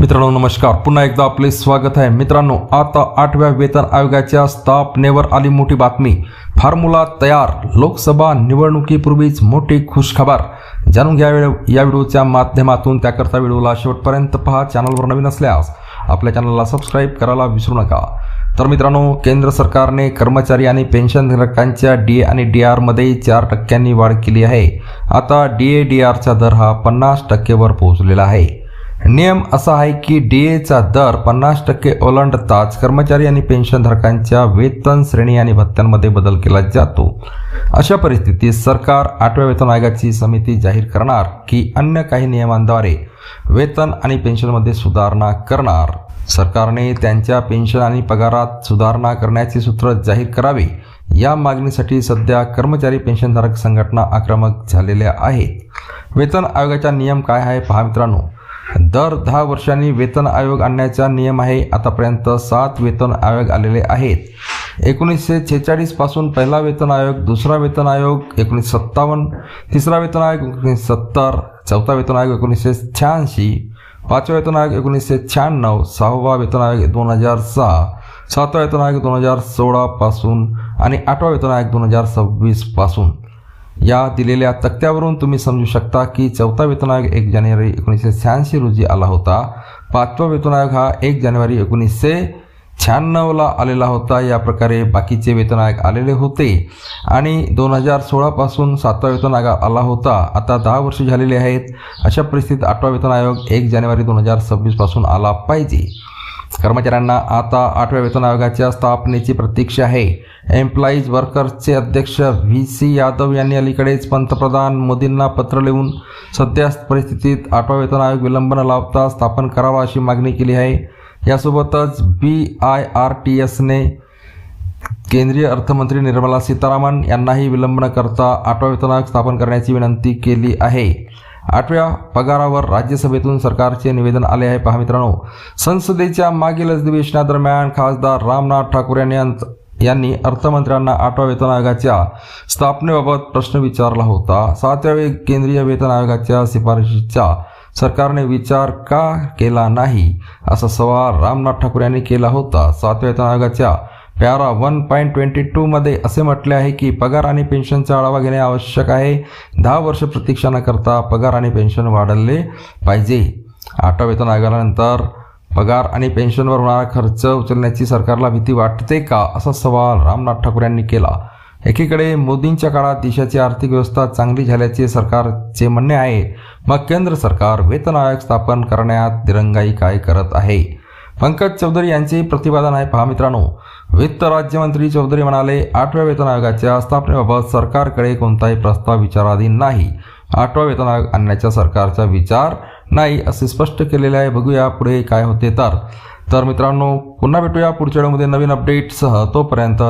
मित्रांनो नमस्कार. पुन्हा एकदा आपले स्वागत आहे. मित्रांनो आता आठव्या वेतन आयोगाच्या स्थापनेवर आली मोठी बातमी. फॉर्म्युला तयार. लोकसभा निवडणुकीपूर्वीच मोठी खुशखबर. जाणून घ्या या व्हिडिओच्या माध्यमातून. त्याकरता व्हिडिओला शेवटपर्यंत पहा. चॅनलवर नवीन असल्यास आपल्या चॅनलला सबस्क्राईब करायला विसरू नका. तर मित्रांनो केंद्र सरकारने कर्मचारी आणि पेन्शनधारकांच्या डी ए आणि डी आरमध्ये चार टक्क्यांनी वाढ केली आहे. आता डी ए डी आरचा दर हा पन्नास टक्केवर पोहोचलेला आहे. नियम असा आहे की डी एचा दर पन्नास टक्के ओलांडताच कर्मचारी आणि पेन्शनधारकांच्या वेतन श्रेणी आणि भत्त्यांमध्ये बदल केला जातो. अशा परिस्थितीत सरकार आठव्या वेतन आयोगाची समिती जाहीर करणार की अन्य काही नियमांद्वारे वेतन आणि पेन्शनमध्ये सुधारणा करणार? सरकारने त्यांच्या पेन्शन आणि पगारात सुधारणा करण्याचे सूत्र जाहीर करावे. या मागणीसाठी सध्या कर्मचारी पेन्शनधारक संघटना आक्रमक झालेल्या आहेत. वेतन आयोगाचा नियम काय आहे पहा मित्रांनो. दर दहा वर्षांनी वेतन आयोग आणण्याचा नियम आहे. आतापर्यंत सात वेतन आयोग आलेले आहेत. एकोणीसशे छेचाळीसपासून पहिला वेतन आयोग दुसरा वेतन आयोग एकोणीसशे सत्तावन्न तिसरा वेतन आयोग एकोणीसशे सत्तर चौथा वेतन आयोग एकोणीसशे शहाऐंशी पाचवा वेतन आयोग एकोणीसशे शहाण्णव सहावा वेतन आयोग दोन हजार सहा सातवा वेतन आयोग दोन हजार सोळापासून आणि आठवा वेतन आयोग दोन हजार सव्वीसपासून या दिलेल्या तक्त्यावरून तुम्ही समजू शकता की चौथा वेतन आयोग एक जानेवारी एकोणीसशे शहाऐंशी रोजी आला होता. पाचवा वेतन आयोग हा एक जानेवारी एकोणीसशे शहाण्णवला आलेला होता. या प्रकारे बाकीचे वेतन आयोग आलेले होते. आणि दोन हजार सोळापासून सातवा वेतन आयोग आला होता. आता दहा वर्ष झालेली आहेत. अशा परिस्थितीत आठवा वेतन आयोग एक जानेवारी दोन हजार सव्वीसपासून आला पाहिजे. कर्मचाऱ्यांना आता आठव्या वेतन आयोगाच्या स्थापनेची प्रतीक्षा आहे. एम्प्लॉईज वर्कर्सचे अध्यक्ष व्ही सी यादव यांनी अलीकडेच पंतप्रधान मोदींना पत्र लिहून सध्या परिस्थितीत आठवा वेतन आयोग विलंब न लावता स्थापन करावा अशी मागणी केली आहे. यासोबतच बी आय आर टी एसने केंद्रीय अर्थमंत्री निर्मला सीतारामन यांनाही विलंब न करता आठवा वेतन आयोग स्थापन करण्याची विनंती केली आहे. आठव्या पगारावर राज्यसभेतून सरकारचे निवेदन आले आहे. पहा मित्रांनो संसदेच्या मागील अधिवेशनादरम्यान खासदार रामनाथ ठाकूर यांनी यांनी अर्थमंत्र्यांना आठव्या वेतन आयोगाच्या स्थापनेबाबत प्रश्न विचारला होता. सातव्या वे- केंद्रीय वेतन आयोगाच्या शिफारशीचा सरकारने विचार का केला नाही? असा सवाल रामनाथ ठाकूर यांनी केला होता. सातव्या वेतन आयोगाच्या पॅरा वन पॉईंट ट्वेंटी टूमध्ये असे म्हटले आहे की पगार आणि पेन्शनचा आढावा घेणे आवश्यक आहे. दहा वर्ष प्रतीक्षा न करता पगार आणि पेन्शन वाढवले पाहिजे. आठव्या वेतन आयोगानंतर पगार आणि पेन्शनवर होणारा खर्च उचलण्याची सरकारला भीती वाटते का? असा सवाल रामनाथ ठाकूर यांनी केला. एकीकडे मोदींच्या काळात देशाची आर्थिक व्यवस्था चांगली झाल्याचे सरकारचे म्हणणे आहे. मग केंद्र सरकार वेतन आयोग स्थापन करण्यात दिरंगाई काय करत आहे? पंकज चौधरी यांचे प्रतिपादन आहे. पहा मित्रांनो वित्त राज्यमंत्री चौधरी म्हणाले आठव्या वेतन आयोगाच्या स्थापनेबाबत सरकारकडे कोणताही प्रस्ताव विचाराधीन नाही. आठवा वेतन आयोग आणण्याचा सरकारचा विचार नाही असे स्पष्ट केलेले आहे. बघूया पुढे काय होते तर. तर मित्रांनो पुन्हा भेटूया पुढच्या वेळेमध्ये नवीन अपडेटसह तोपर्यंत